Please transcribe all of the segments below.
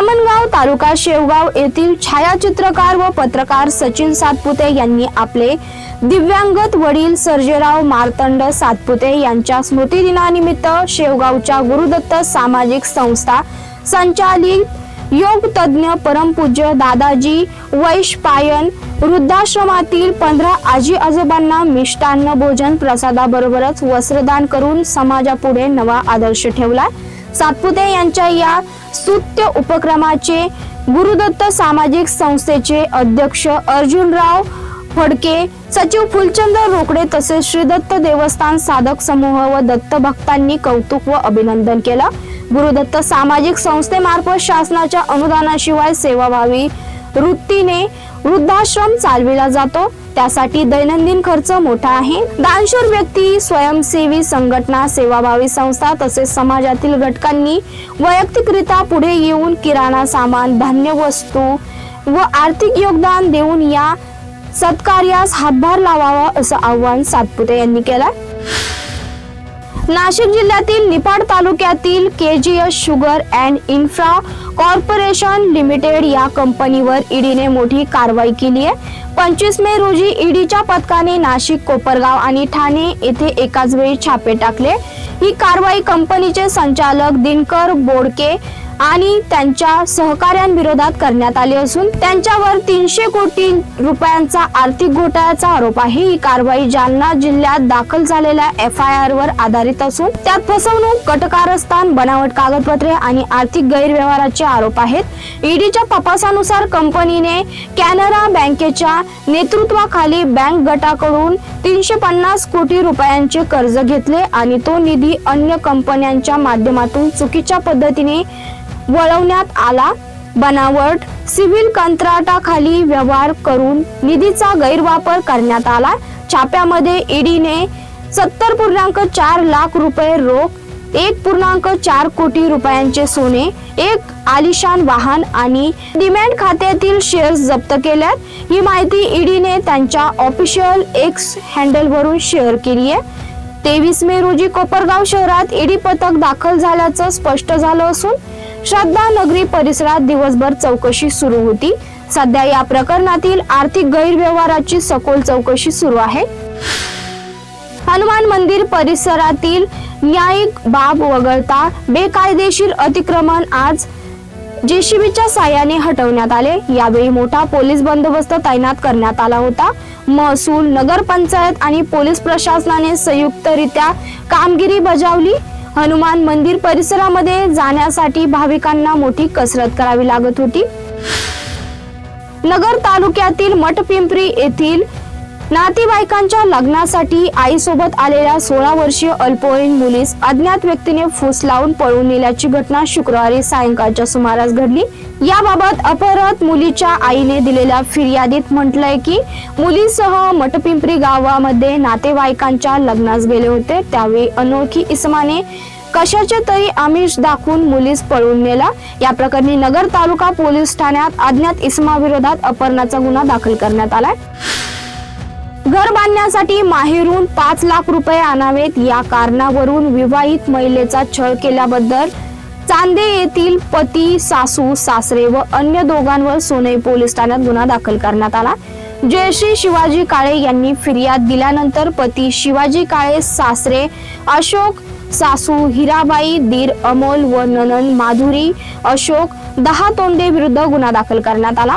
सामनगाव तालुका शेवगाव येथील छायाचित्रकार व पत्रकार सचिन सातपुते यांनी आपले दिव्यांगत वडील सर्जेराव मार्तंड सातपुते यांच्या स्मृतिदिनानिमित्त शेवगावच्या गुरुदत्त सामाजिक संस्था संचालित योग तज्ञ परमपूज्य दादाजी वैशपायन वृद्धाश्रमातील पंधरा आजी आजोबांना मिष्टान्न भोजन प्रसादाबरोबरच वस्त्रदान करून समाजापुढे नवा आदर्श ठेवला. सातपुते यांच्या या स्तुत्य उपक्रमाचे गुरुदत्त सामाजिक संस्थेचे अध्यक्ष अर्जुनराव फडके सचिव फुलचंद रोकडे तसेच श्रीदत्त देवस्थान साधक समूह व दत्त भक्तांनी कौतुक व अभिनंदन केलं. गुरुदत्त सामाजिक संस्थेमार्फत शासनाच्या अनुदानाशिवाय सेवाभावी वृत्तीने वृद्धाश्रम चालविला जातो. त्यासाठी दैनंदिन खर्च मोठा आहे. दानशूर व्यक्ती स्वयंसेवी संघटना सेवाभावी संस्था तसेच समाजातील घटकांनी वैयक्तिकरित्या पुढे येऊन किराणा सामान धान्य वस्तू व आर्थिक योगदान देऊन या सत्कार्यास हातभार लावावा असं आव्हान सातपुते यांनी केलं नाशिक जिल्ह्यातील निपाड तालुक्यातील K G S sugar and infra corporation limited या कंपनीवर ईडीने मोठी कारवाई केली आहे. पंचवीस मे रोजी ईडीच्या पथकाने नाशिक कोपरगाव आणि ठाणे येथे एकाच वेळी छापे टाकले. ही कारवाई कंपनीचे संचालक दिनकर बोडके आणि त्यांच्या सहकाऱ्यांविरोधात करण्यात आले असून त्यांच्यावर तीनशे कोटी रुपयांचा आर्थिक घोटाळ्याचा आरोप आहे. ही कारवाई जालना जिल्ह्यात दाखल झालेल्या एफ आय आर वर आधारित असून त्यात फसवणूक कटकारस्थान बनावट कागदपत्रे आणि आर्थिक गैरव्यवहाराचे आरोप आहेत. ईडीच्या तपासानुसार कंपनीने कॅनरा बँकेच्या नेतृत्वाखाली बँक गटाकडून तीनशे पन्नास कोटी रुपयांचे कर्ज घेतले आणि तो निधी अन्य कंपन्यांच्या माध्यमातून चुकीच्या पद्धतीने वळवण्यात आला. बनावट सिव्हिल कंत्राटाखाली व्यवहार करून निधीचा गैरवापर करण्यात आला. छाप्यामध्ये ईडीने सत्तर पूर्णांक चार लाख रुपये रोख एक पूर्णांक चार कोटी रुपयांचे सोने एक आलिशान वाहन आणि डिमॅट खात्यातील शेअर्स जप्त केल्यात. ही माहिती ईडीने त्यांच्या ऑफिशियल एक्स हँडलवरून शेअर केली आहे. तेवीस मे रोजी कोपरगाव शहरात ईडी पथक दाखल झाल्याचं स्पष्ट झालं असून श्रद्धा नगरी परिसरात दिवसभर चौकशी सुरू होती. सध्या या प्रकरणातील आर्थिक गैरव्यवहाराची सखोल चौकशी सुरू आहे. हनुमान मंदिर परिसरातील न्यायिक बाब वगळता बेकायदेशीर अतिक्रमण आज जेसीबीच्या साह्याने हटवण्यात आले. यावेळी मोठा पोलीस बंदोबस्त तैनात करण्यात आला होता. महसूल नगरपंचायत आणि पोलीस प्रशासनाने संयुक्तरित्या कामगिरी बजावली. हनुमान मंदिर परिसरामध्ये जाण्यासाठी भाविकांना मोठी कसरत करावी लागत होती. नगर तालुक्यातील मठपिंपरी येथील नातेवाईकांच्या लग्नासाठी आईसोबत आलेल्या सोळा वर्षीय अल्पवयीन मुलीस अज्ञात व्यक्तीने फुस लावून पळून नेल्याची घटना शुक्रवारी सायंकाळच्या सुमारास घडली. याबाबत अपहरत मुलीच्या आईने दिलेल्या फिर्यादीत म्हटलंय की मुलीसह मठपिंपरी गावामध्ये नातेवाईकांच्या लग्नास गेले होते. त्यावेळी अनोळखी इसमाने कशाचे तरी आमिष दाखवून मुलीस पळून नेला. या प्रकरणी नगर तालुका पोलीस ठाण्यात अज्ञात इसमाविरोधात अपहरणाचा गुन्हा दाखल करण्यात आलाय. घर बांधण्यासाठी माहेरून पाच लाख रुपये आणावेत या कारणावरून विवाहित महिलेचा छळ केल्याबद्दल चांदे येथील पती सासू सासरे व अन्य दोघांवर सोनई पोलीस ठाण्यात गुन्हा दाखल करण्यात आला. जयश्री शिवाजी काळे यांनी फिर्याद दिल्यानंतर पती शिवाजी काळे सासरे अशोक सासू हिराबाई दीर अमोल व ननन माधुरी अशोक दहा तोंडे विरुद्ध गुन्हा दाखल करण्यात आला.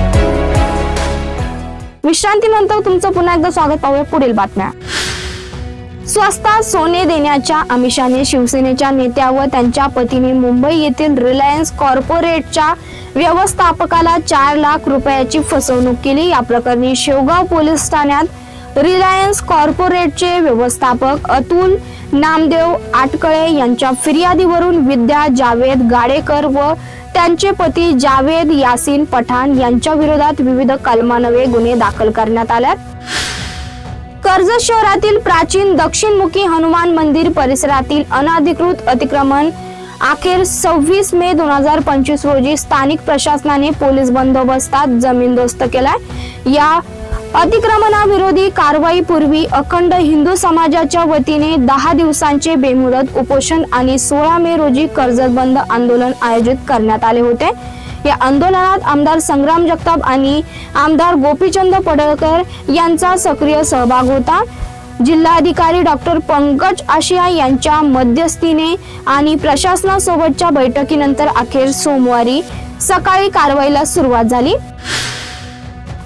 विश्रांतीनंतर तुमचं पुन्हा एकदा स्वागत पाहूया पुढील बातम्या. स्वस्तात सोने देण्याच्या आमिषाने शिवसेनेच्या नेत्या व त्यांच्या पतीने मुंबई येथील रिलायन्स कॉर्पोरेटच्या व्यवस्थापकाला चार लाख रुपयाची फसवणूक केली. या प्रकरणी शेवगाव पोलीस ठाण्यात रिलायन्स कॉर्पोरेटचे व्यवस्थापक अतुल नामदेव आटकळे यांच्या फिर्यादीवरून विद्या जावेद गाडेकर व त्यांचे पती जावेद यासीन पठाण यांच्या विरोधात विविध कलमानवे गुन्हे दाखल करण्यात आल्यात. कर्जत शहरातील प्राचीन दक्षिणमुखी हनुमान मंदिर परिसरातील अनाधिकृत अतिक्रमण अखेर सव्वीस मे दोन हजार पंचवीस रोजी स्थानिक प्रशासनाने पोलीस बंदोबस्तात जमीनदोस्त केलाय. या अतिक्रमणाविरोधी कारवाईपूर्वी अखंड हिंदू समाजाच्या वतीने दहा दिवसांचे बेमुदत उपोषण आणि सोळा मे रोजी कर्जत बंद आंदोलन आयोजित करण्यात आले होते. या आंदोलनात आमदार संग्राम जगताप आणि आमदार गोपीचंद पडळकर यांचा सक्रिय सहभाग होता. जिल्हाधिकारी डॉक्टर पंकज आशिया यांच्या मध्यस्थीने आणि प्रशासनासोबतच्या बैठकीनंतर अखेर सोमवारी सकाळी कारवाईला सुरुवात झाली.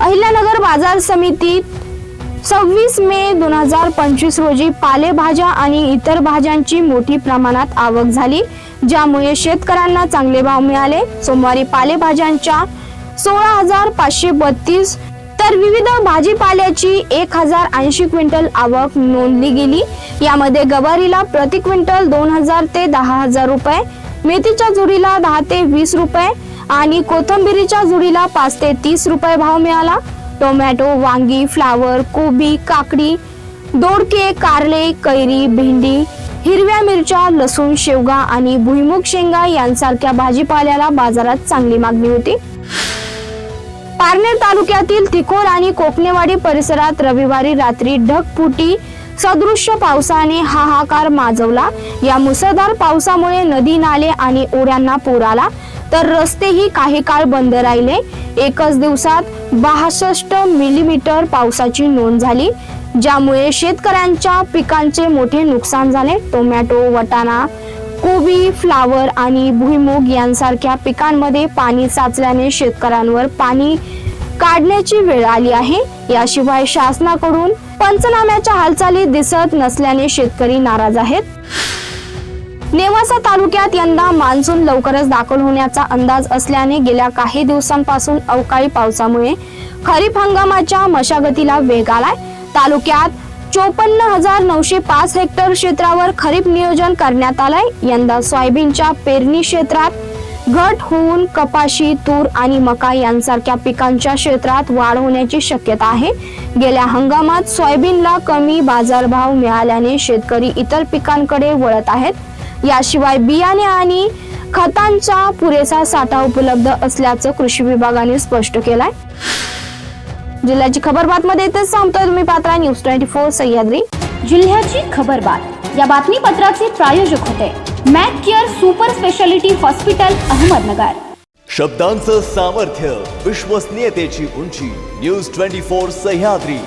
अहिल्यानगर बाजार समितीत सव्वीस मे दोन हजार पंचवीस रोजी पालेभाज्या आणि इतर भाज्यांची मोठी प्रमाणात आवक झाली ज्यामुळे शेतकऱ्यांना चांगले भाव मिळाले. सोमवारी पालेभाज्यांच्या सोळा हजार पाचशे बत्तीस तर विविध भाजीपाल्याची एक हजार ऐंशी क्विंटल आवक नोंदली गेली. यामध्ये गवारीला प्रति क्विंटल दोन हजार ते दहा हजार रुपये मेथीच्या झुरीला दहा ते वीस रुपये आणि कोथंबिरीच्या जुडीला पाच ते तीस रुपये भाव मिळाला. टोमॅटो वांगी फ्लावर कोबी काकडी दोडके कारले कैरी भेंडी हिरव्या मिरच्या लसूण शेवगा आणि भुईमुग शेंगा यांसारख्या भाजीपाल्याला बाजारात चांगली मागणी होती. पारनेर तालुक्यातील तिकोर आणि कोकणेवाडी परिसरात रविवारी रात्री ढगफुटी सदृश्य पावसाने हाहाकार माजवला. या मुसळधार पावसामुळे नदी नाले आणि ओढ्यांना पूर आला. तर रस्तेही काही काळ बंद राहिले. एकच दिवसात बासष्ट मिलीमीटर पावसाची नोंद झाली ज्यामुळे शेतकऱ्यांच्या पिकांचे मोठे नुकसान झाले. टोमॅटो वटाणा कोबी फ्लावर आणि भुईमूग यांसारख्या पिकांमध्ये पाणी साचल्याने शेतकऱ्यांवर पाणी काढण्याची वेळ आली आहे. याशिवाय शासनाकडून पंचनाम्याच्या हालचाली दिसत नसल्याने शेतकरी नाराज आहेत. नेवासा तालुक्यात यंदा मान्सून लवकरच दाखल होण्याचा अंदाज असल्याने गेल्या काही दिवसांपासून अवकाळी पावसामुळे खरीप हंगामाच्या मशागतीला वेग आलाय. तालुक्यात चोपन्न हजार नऊशे पाच हेक्टर क्षेत्रावर खरीप नियोजन करण्यात आलंय. यंदा सोयाबीनच्या पेरणी क्षेत्रात घट होऊन कपाशी तूर आणि मका यांसारख्या पिकांच्या क्षेत्रात वाढ होण्याची शक्यता आहे. गेल्या हंगामात सोयाबीनला कमी बाजारभाव मिळाल्याने शेतकरी इतर पिकांकडे वळत आहेत. याशिवाय बियाणे आणि खतांचा पुरेसा साठा उपलब्ध असल्याचं कृषी विभागाने स्पष्ट केलंय. जिल्ह्याची खबरबात मध्ये इथेच सांगतोय तुम्ही Patra. News twenty four Sahyadri. जिल्ह्याची खबरबात या बातमीपत्राचे प्रायोजक होते Mac Care super speciality hospital Ahmednagar. शब्दांचं सामर्थ्य विश्वसनीयतेची उंची. News twenty four Sahyadri.